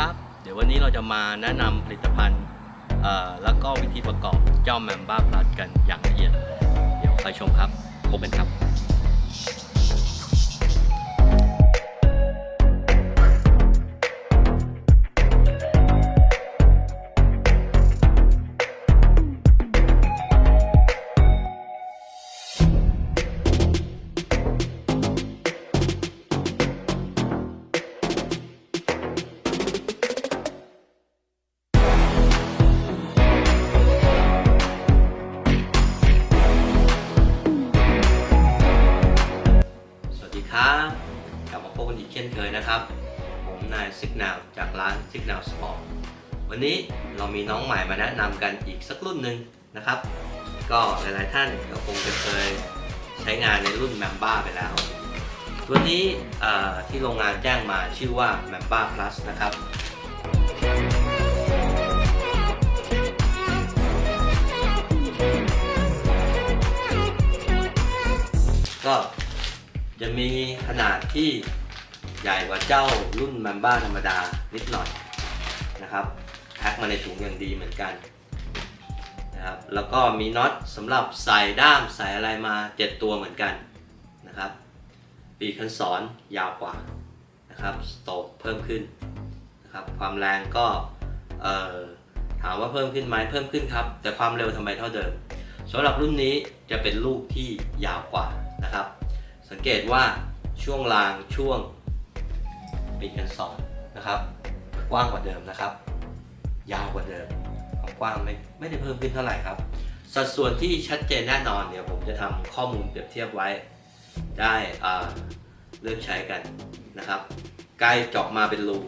ครับ เดี๋ยววันนี้เราจะมาแนะนำผลิตภัณฑ์แล้วก็วิธีประกอบเจ้าแมมบ้าพลัสกันอย่างละเอียด เดี๋ยวไปชมครับพบกันครับ มีน้องใหม่มาแนะนำกันอีกสักรุ่นหนึ่งนะครับ ก็หลายๆท่านก็คงจะเคยใช้งานในรุ่นแมมบ้าไปแล้ว ตัวนี้ที่โรงงานแจ้งมาชื่อว่า m a m b a Plus นะครับก็จะมีขนาดที่ใหญ่กว่าเจ้ารุ่นแมมบ้าธรรมดานิดหน่อยนะครับ แพ็คมาในถุงอย่างดีเหมือนกันนะครับแล้วก็มีน็อตสำหรับใส่ด้ามใส่อะไรมา 7 ตัวเหมือนกันนะครับปีคันศรยาวกว่านะครับสโตกเพิ่มขึ้นนะครับความแรงก็ถามว่าเพิ่มขึ้นไหมเพิ่มขึ้นครับ แต่ความเร็วทำไมเท่าเดิมสำหรับรุ่นนี้จะเป็นลูกที่ยาวกว่านะครับ สังเกตว่าช่วงรางช่วงปีกันสองนะครับ กว้างกว่าเดิมนะครับ ยาวกว่าเดิมความกว้างไม่ไม่ได้เพิ่มขึ้นเท่าไหร่ครับ สัดส่วนที่ชัดเจนแน่นอนเดี๋ยวผมจะทำข้อมูลเปรียบเทียบไว้ ได้เลือกใช้กันนะครับไกลเจาะมาเป็นรู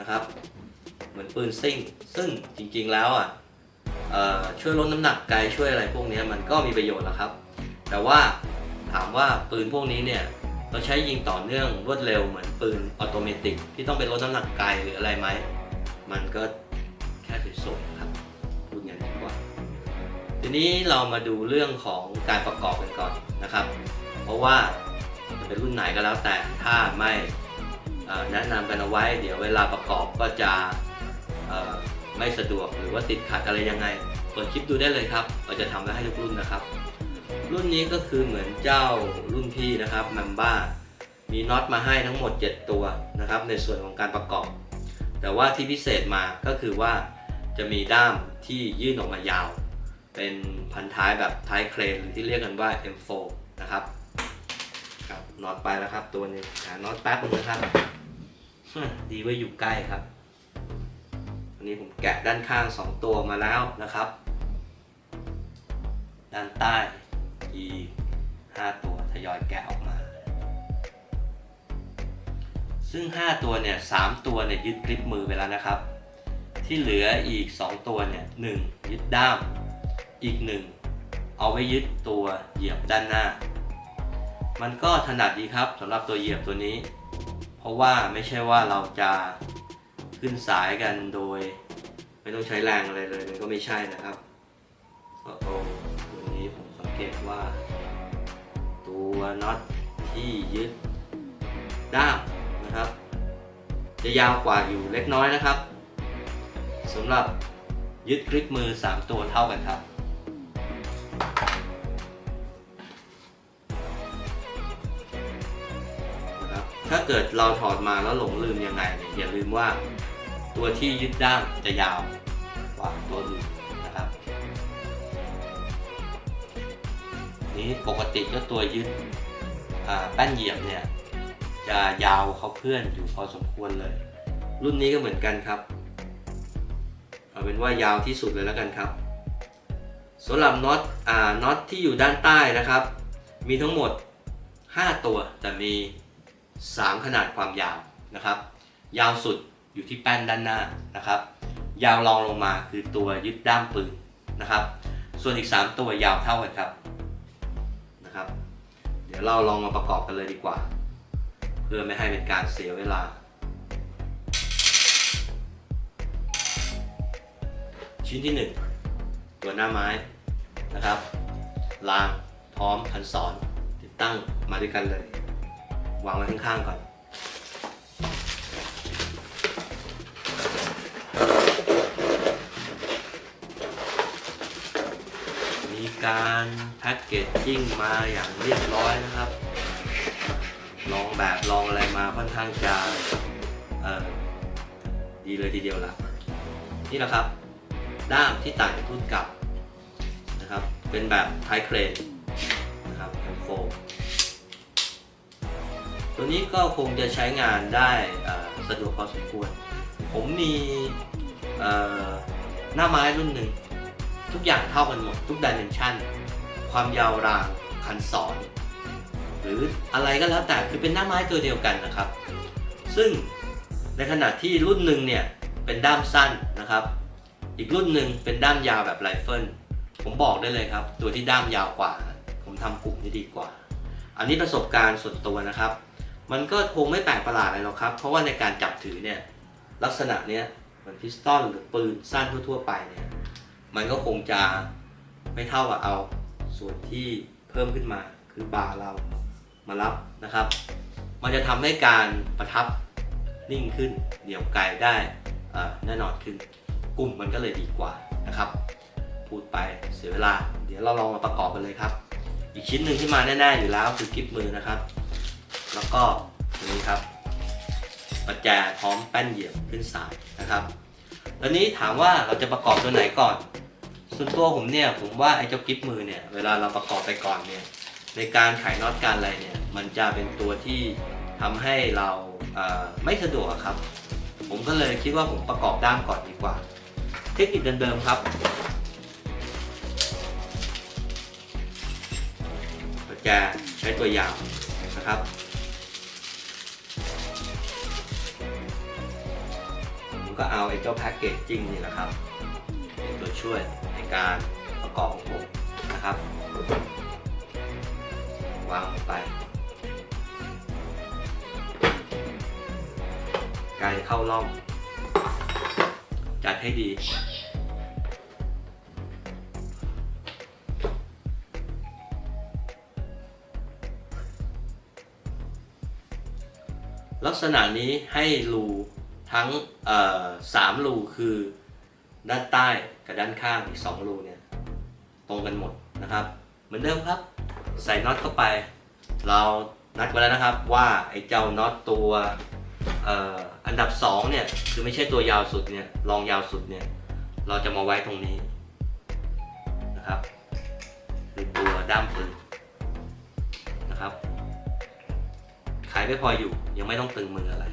นะครับ เหมือนปืนซิ่ง ซึ่งจริงๆแล้วอะช่วยลดน้ำหนักไกลช่วยอะไรพวกนี้มันก็มีประโยชน์แหละครับ แต่ว่าถามว่าปืนพวกนี้เนี่ยเราใช้ยิงต่อเนื่องรวดเร็วเหมือนปืนออโตเมติกที่ต้องไปลดน้ำหนักไกลหรืออะไรไหม มันก็ แค่สวยๆครับพูดอย่างนี้ดีกว่า ทีนี้เรามาดูเรื่องของการประกอบกันก่อนนะครับ เพราะว่าจะเป็นรุ่นไหนก็แล้วแต่ถ้าไม่แนะนำกันเอาไว้ เดี๋ยวเวลาประกอบก็จะไม่สะดวกหรือว่าติดขัดอะไรยังไงเปิดคลิปดูได้เลยครับ เราจะทำไว้ให้ทุกรุ่นนะครับ รุ่นนี้ก็คือเหมือนเจ้ารุ่นพี่นะครับมัมบ้ามีน็อตมาให้ทั้งหมด 7 ตัวนะครับ ในส่วนของการประกอบ แต่ว่าที่พิเศษมาก็คือว่า จะมีด้ามที่ยื่นออกมายาว เป็นพันท้ายแบบท้ายเครนที่เรียกกันว่า M4 นะครับครับน็อตไปแล้วครับ ตัวนึงหาน็อตแป๊บนึงนะครับดีไว้อยู่ใกล้ครับวันนี้ผมแกะด้านข้าง 2 ตัวมาแล้วนะครับ ด้านใต้อีก5ตัวทยอยแกะออกมา ซึ่ง 5 ตัวเนี่ย3ตัวเนี่ยยึดกริปมือไปแล้วนะครับ ที่เหลืออีก 2 ตัวเนี่ยหนึ่งยึดด้าม อีก 1 เอาไว้ยึดตัวเหยียบด้านหน้า มันก็ถนัดดีครับสำหรับตัวเหยียบตัวนี้ เพราะว่าไม่ใช่ว่าเราจะขึ้นสายกันโดย ไม่ต้องใช้แรงอะไรเลยมันก็ไม่ใช่นะครับโอ้โหตัวนี้ผมสังเกตว่า ตัวน็อตที่ยึดด้ามนะครับ จะยาวกว่าอยู่เล็กน้อยนะครับ สำหรับยึดกริปมือ 3 ตัวเท่ากันครับนะครับ ถ้าเกิดเราถอดมาแล้วหลงลืมยังไงเนี่ยอย่าลืมว่าตัวที่ยึดด้ามจะยาวกว่าตัวอื่นนะครับนี้ปกติก็ตัวยึดแป้นเหยียบเนี่ยจะยาวเขาเพื่อนอยู่พอสมควรเลย รุ่นนี้ก็เหมือนกันครับ เป็นว่ายาวที่สุดเลยแล้วกันครับสำหรับน็อตอ่าน็อตที่อยู่ด้านใต้นะครับ มีทั้งหมด 5 ตัวแต่มี 3 ขนาดความยาวนะครับ ยาวสุดอยู่ที่แป้นด้านหน้านะครับ ยาวรองลงมาคือตัวยึดด้ามปืนนะครับ ส่วนอีก 3 ตัวยาวเท่ากันครับนะครับ เดี๋ยวเราลองมาประกอบกันเลยดีกว่า เพื่อไม่ให้เป็นการเสียเวลา ชิ้นที่ 1 ตัวหน้าไม้นะครับรางพร้อมคันสอนติดตั้งมาด้วยกันเลย วางไว้ข้างๆก่อนมีการแพ็กเกจจิ้งมาอย่างเรียบร้อยนะครับ ลองแบบลองอะไรมาค่อนข้างจะดีเลยทีเดียวละนี่นะครับ ด้ามที่ต่างจากรุ่นเก่านะครับ เป็นแบบไทเครนนะครับเป็นโฟมตัวนี้ก็คงจะใช้งานได้สะดวกพอสมควร ผมมีหน้าไม้รุ่นหนึ่ง ทุกอย่างเท่ากันหมด ทุกดิเมนชันความยาวรางคันสอนหรืออะไรก็แล้วแต่คือเป็นหน้าไม้ตัวเดียวกันนะครับ ซึ่งในขณะที่รุ่นหนึ่งเนี่ยเป็นด้ามสั้นนะครับ อีกรุ่นหนึ่งเป็นด้ามยาวแบบไรเฟิลผมบอกได้เลยครับ ตัวที่ด้ามยาวกว่า ผมทำกลุ่มนี้ดีกว่า อันนี้ประสบการณ์ส่วนตัวนะครับ มันก็คงไม่แปลกประหลาดอะไรหรอกครับ เพราะว่าในการจับถือเนี่ยลักษณะเนี้ยเหมือนพิสตอลหรือปืนสั้นทั่วๆไปเนี่ยมันก็คงจะไม่เท่ากับเอาส่วนที่เพิ่มขึ้นมาคือบาเรามารับนะครับ มันจะทำให้การประทับนิ่งขึ้นเหนี่ยวไกลได้แน่นอนขึ้น กลุ่มมันก็เลยดีกว่านะครับ พูดไปเสียเวลา เดี๋ยวเราลองมาประกอบกันเลยครับ อีกชิ้นหนึ่งที่มาแน่ๆอยู่แล้วคือกิฟมือนะครับ แล้วก็ตัวนี้ครับประแจพร้อมแป้นเหยียบขึ้นสายนะครับตอนนี้ถามว่าเราจะประกอบตัวไหนก่อน ส่วนตัวผมเนี่ยผมว่าไอ้เจ้ากิฟมือเนี่ยเวลาเราประกอบไปก่อนเนี่ยในการไขน็อตการอะไรเนี่ยมันจะเป็นตัวที่ทำให้เราไม่สะดวกครับ ผมก็เลยคิดว่าผมประกอบด้ามก่อนดีกว่า เทคนิคเดิมๆครับประแจใช้ตัวยาวนะครับผมก็เอาไอ้เจ้าแพ็กเกจจิ้งนี่แหละครับเป็นตัวช่วยในการประกอบของผมนะครับ วางไปการเข้าร่อง จัดให้ดี ลักษณะนี้ให้รูทั้งสามรูคือด้านใต้กับด้านข้างอีกสองรูเนี่ยตรงกันหมดนะครับ เหมือนเดิมครับ ใส่น็อตเข้าไป เรานัดไว้แล้วนะครับว่าไอ้เจ้าน็อตตัวเอ่อ อันดับสองเนี่ยคือไม่ใช่ตัวยาวสุดเนี่ยรองยาวสุดเนี่ยเราจะมาไว้ตรงนี้นะครับคือตัวด้ามปืนนะครับ ขายไม่พออยู่ยังไม่ต้องตึงมืออะไร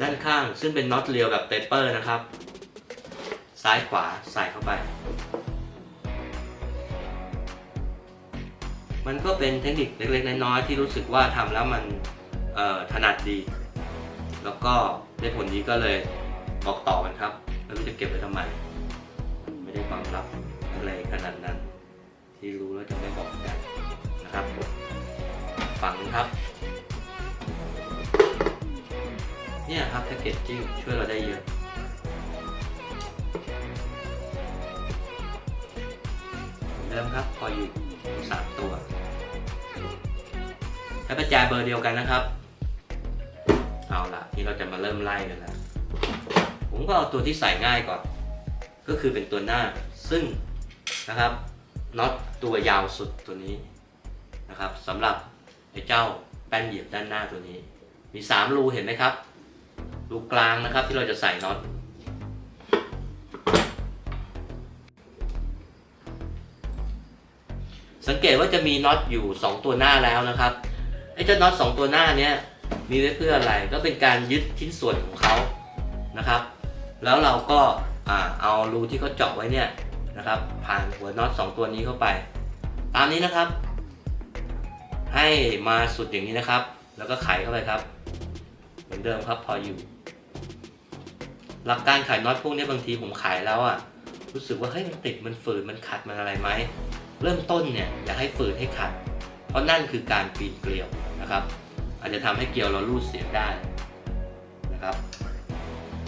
ด้านข้างซึ่งเป็นน็อตเรียวแบบเปเปอร์นะครับ ซ้ายขวาใส่เข้าไป มันก็เป็นเทคนิคเล็กๆน้อยๆที่รู้สึกว่าทำแล้วมันถนัดดี แล้วก็ได้ผลดีก็เลยบอกต่อกันครับไม่รู้จะเก็บไว้ทำไม ไม่ได้ความลับอะไรขนาดนั้น ที่รู้แล้วจะไม่บอกกันนะครับฟังครับ เนี่ยครับแพ็กเกจจิ้งช่วยเราได้เยอะเริ่มครับพออยู่สามตัว ประแจเบอร์เดียวกันนะครับ เอาละที่เราจะมาเริ่มไล่กันแล้วผมก็เอาตัวที่ใส่ง่ายก่อน ก็คือเป็นตัวหน้าซึ่งนะครับน็อตตัวยาวสุดตัวนี้นะครับสำหรับไอ้เจ้าแป้นเหยียบด้านหน้าตัวนี้ มี 3 รูเห็นไหมครับ รูกลางนะครับที่เราจะใส่น็อตสังเกตว่าจะมีน็อตอยู่ 2 ตัวหน้าแล้วนะครับ ไอ้เจ้าน็อต2ตัวหน้าเนี้ยมีไว้เพื่ออะไรก็เป็นการยึดชิ้นส่วนของเขานะครับ แล้วเราก็อเอารูที่เขาเจาะไว้เนี่ยนะครับ ผ่านหัวน็อต2ตัวนี้เข้าไป ตามนี้นะครับ ให้มาสุดอย่างนี้นะครับ แล้วก็ไขเข้าไปครับ เหมือนเดิมครับพออยู่ หลักการไขน็อตพวกนี้บางทีผมไขแล้วอะรู้สึกว่าเฮ้ยมันติดมันฝืนมันขัดมันอะไรไหมเริ่มต้นเนี่ยอย่าให้ฝืนให้ขัด เพราะนั่นคือการปีนเกลียว นะครับ อาจจะทำให้เกลียวเราลูดเสียได้นะครับ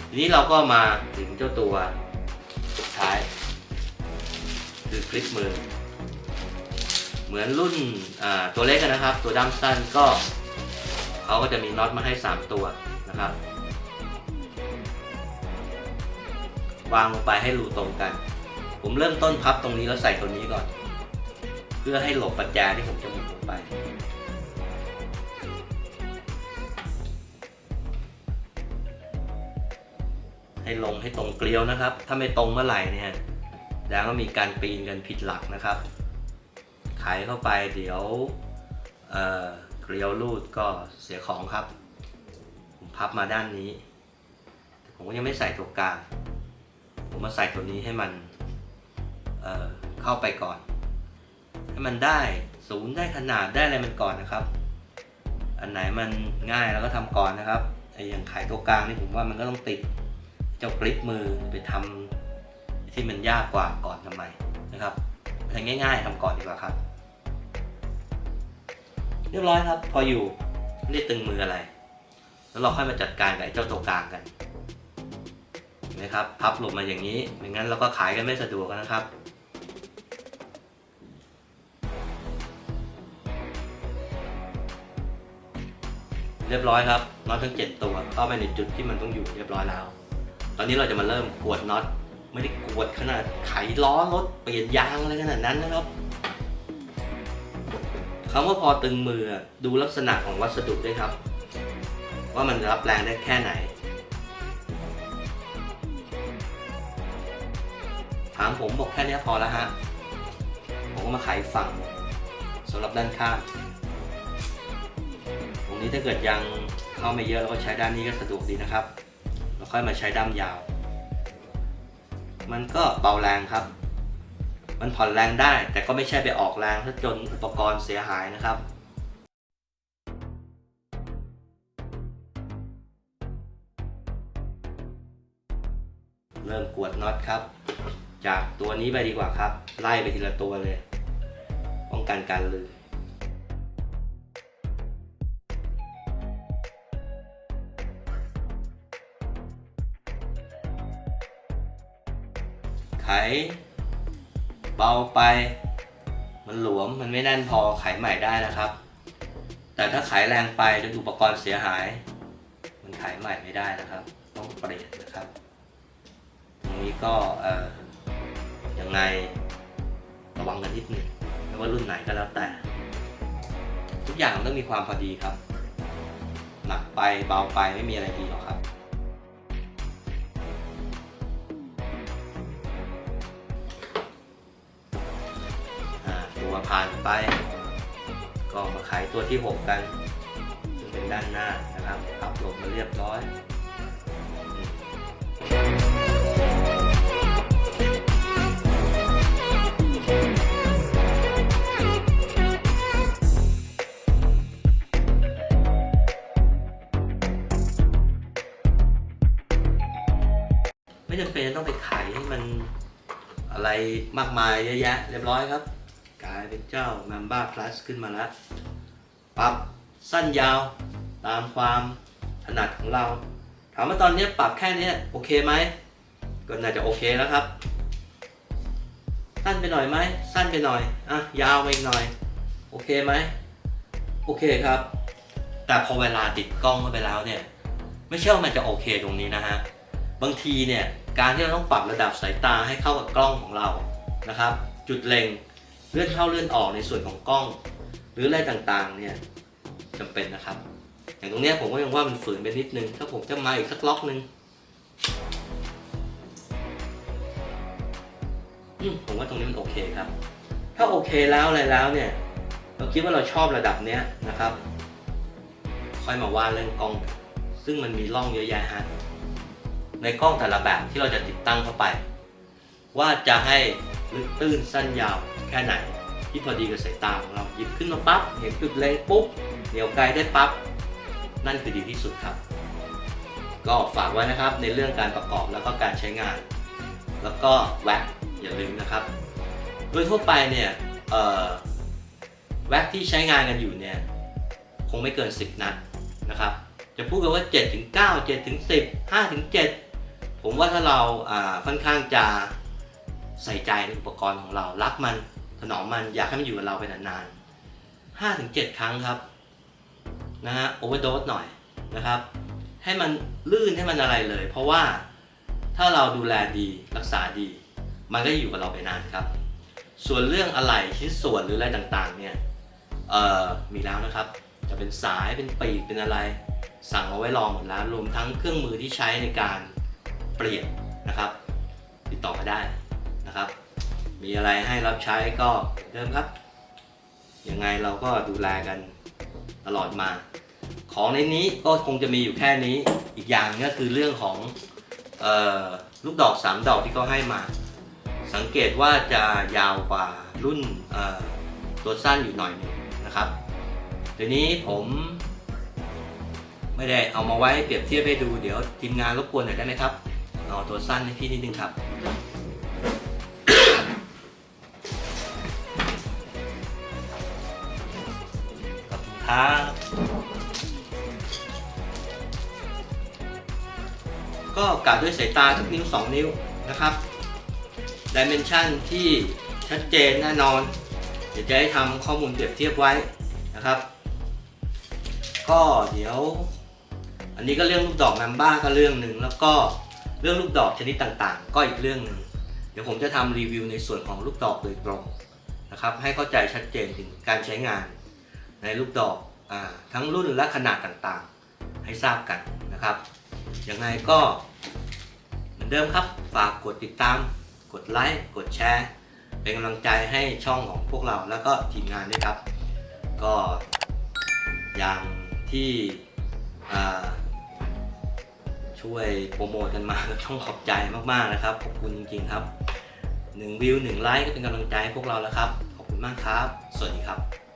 ทีนี้เราก็มาถึงเจ้าตัวสุดท้าย คือคลิปมือ เหมือนรุ่นตัวเล็กนะครับ ตัวด้มสั้นก็เขาก็จะมีน็อตมาให้ 3 ตัวนะครับวางลงไปให้รูตรงกัน ผมเริ่มต้นพับตรงนี้แล้วใส่ตัวนี้ก่อน เพื่อให้หลบปัจแจที่ผมจะหมุนลงไป ให้ลงให้ตรงเกลียวนะครับ ถ้าไม่ตรงเมื่อไหร่เนี่ยแสดงว่ามีการปีนกันผิดหลักนะครับไขเข้าไปเดี๋ยวเเกลียวรูดก็เสียของครับ ผมพับมาด้านนี้ ผมก็ยังไม่ใส่ตัวกลาง ผมมาใส่ตัวนี้ให้มันเเข้าไปก่อน ให้มันได้ศูนย์ได้ขนาดได้อะไรมันก่อนนะครับ อันไหนมันง่ายแล้วก็ทำก่อนนะครับไอ้อย่างไขตัวกลางนี่ผมว่ามันก็ต้องติด เจ้ากริปมือไปทำที่มันยากกว่าก่อนทำไมนะครับทำง่าย ๆทำก่อนดีกว่าครับ เรียบร้อยครับ พออยู่ไม่ได้ตึงมืออะไร แล้วเราค่อยมาจัดการกับไอ้เจ้าตัวกลางกันนไหมครับ พับลบมาอย่างนี้ไม่งั้นเราก็ขายกันไม่สะดวกนะครับเรียบร้อยครับน็อตทั้ง 7 ตัวเข้าไปในจุดที่มันต้องอยู่เรียบร้อยแล้ว ตอนนี้เราจะมาเริ่มกวดน็อตไม่ได้กวดขนาดไขล้อรถเปลี่ยนยางอะไรขนาดนั้นนะครับคำว่าพอตึงมือดูลักษณะของวัสดุด้วยครับ ว่ามันรับแรงได้แค่ไหน ถามผมบอกแค่นี้พอแล้วฮะ ผมก็มาไขฝั่งสำหรับด้านข้างตรงนี้ถ้าเกิดยังเข้าไม่เยอะเราก็ใช้ด้านนี้ก็สะดวกดีนะครับ แล้วค่อยมาใช้ด้ามยาว มันก็เบาแรงครับ มันผ่อนแรงได้ แต่ก็ไม่ใช่ไปออกแรงถ้าจนอุปกรณ์เสียหายนะครับเริ่มกวดน็อตครับ จากตัวนี้ไปดีกว่าครับ ไล่ไปทีละตัวเลย ป้องกันการลืม ไขเบาไป มันหลวมมันไม่แน่นพอไขใหม่ได้นะครับ แต่ถ้าไขแรงไปจนอุปกรณ์เสียหาย มันไขใหม่ไม่ได้นะครับ ต้องเปลี่ยนนะครับ ตรงนี้ก็เอ่อยังไงระวังกันนิดนึงไม่ว่ารุ่นไหนก็แล้วแต่ ทุกอย่างต้องมีความพอดีครับ หนักไปเบาไปไม่มีอะไรดีหรอก มาผ่านไป ก็มาไขตัวที่ 6 กันซึ่งเป็นด้านหน้านะครับพับหลบมาเรียบร้อยไม่จำเป็นต้องไปไขให้มันอะไรมากมายเยอะแยะเรียบร้อยครับ กลายเป็นเจ้า m a m b a Plus ขึ้นมาแล้ว ปรับสั้นยาวตามความถนัดของเรา ถามว่าตอนนี้ปรับแค่นี้โอเคไหม ก็น่าจะโอเคแล้วครับ สั้นไปหน่อยไหม สั้นไปหน่อย อะ ยาวไปอีกหน่อย โอเคไหม โอเคครับ แต่พอเวลาติดกล้องเข้าไปแล้วเนี่ย ไม่ใช่ว่ามันจะโอเคตรงนี้นะฮะ บางทีเนี่ย การที่เราต้องปรับระดับสายตาให้เข้ากับกล้องของเรา นะครับ จุดเล็ง ลื่อนเข้าเลื่อนออกในส่วนของกล้อง หรืออะไรต่างๆเนี่ยจำเป็นนะครับ อย่างตรงนี้ผมก็ยังว่ามันฝืนไปนิดนึง ถ้าผมจะมาอีกสักล็อกนึงผมว่าตรงนี้มันโอเคครับ ถ้าโอเคแล้วอะไรแล้วเนี่ย เราคิดว่าเราชอบระดับเนี้ยนะครับ ค่อยมาว่าเรื่องกล้อง ซึ่งมันมีร่องเยอะแยะฮะในกล้องแต่ละแบบที่เราจะติดตั้งเข้าไป ว่าจะให้ลึกตื้นสั้นยาว แค่ไหนที่พอดีกับสายตาของเราหยิบขึ้นมาปั๊บเห็นจุดเล็งปุ๊บเหนียวไกลได้ปั๊บนั่นคือดีที่สุดครับ ก็ฝากไว้นะครับในเรื่องการประกอบแล้วก็การใช้งาน แล้วก็แว็กอย่าลืมนะครับ โดยทั่วไปเนี่ยแว็กที่ใช้งานกันอยู่เนี่ยคงไม่เกิน 10 นัดนะครับ จะพูดกันว่า 7 ถึง 9 7 ถึง 10 5 ถึง 7 ผมว่าถ้าเราอ่าค่อนข้างจะใส่ใจในอุปกรณ์ของเรารักมัน ถนอมมันอยากให้มันอยู่กับเราไปนานๆ5ถึง7ครั้งครับนะฮะโอเวอร์โดสหน่อยนะครับ ให้มันลื่นให้มันอะไรเลย เพราะว่าถ้าเราดูแลดีรักษาดี มันก็จะอยู่กับเราไปนานครับ ส่วนเรื่องอะไหล่ชิ้นส่วนหรืออะไรต่างๆเนี่ยเอ่อมีแล้วนะครับ จะเป็นสายเป็นปีกเป็นอะไร สั่งเอาไว้รองหมดแล้วรวมทั้งเครื่องมือที่ใช้ในการเปลี่ยนนะครับ ติดต่อมาได้นะครับ มีอะไรให้รับใช้ก็เดิมครับ ยังไงเราก็ดูแลกันตลอดมา ของในนี้ก็คงจะมีอยู่แค่นี้ อีกอย่างก็คือเรื่องของออลูกดอก 3 ดอกที่เขาให้มา สังเกตว่าจะยาวกว่ารุ่นตัวสั้นอยู่หน่อยนึงนะครับทีนี้ผมไม่ได้เอามาไว้เปรียบเทียบให้ดูเดี๋ยวทีมงานรบกวนหน่อยได้ไหมครับเอาตัวสั้นให้พี่นิดนึงครับ ก็กาดด้วยสายตาสักนิ้ว 2 นิ้วนะครับดิเมนชันที่ชัดเจนแน่นอน เดี๋ยวจะให้ทำข้อมูลเปรียบเทียบไว้นะครับ ก็เดี๋ยว อันนี้ก็เรื่องลูกดอกนัมบ้าก็เรื่องหนึ่งแล้วก็เรื่องลูกดอกชนิดต่างๆ ก็อีกเรื่องหนึ่งเดี๋ยวผมจะทำรีวิวในส่วนของลูกดอกโดยตรงนะครับ ให้เข้าใจชัดเจนถึงการใช้งานในลูกดอก ทั้งรุ่นและขนาดต่างๆ ให้ทราบกันนะครับ ยังไงก็เหมือนเดิมครับ ฝากกดติดตาม กดไลค์ กดแชร์ เป็นกำลังใจให้ช่องของพวกเราแล้วก็ทีมงานด้วยครับ ก็อย่างที่ช่วยโปรโมทกันมาก็ต้องขอบใจมากๆนะครับ ขอบคุณจริงๆครับ 1 วิว 1 ไลค์ก็เป็นกำลังใจให้พวกเราแล้วครับ ขอบคุณมากครับ สวัสดีครับ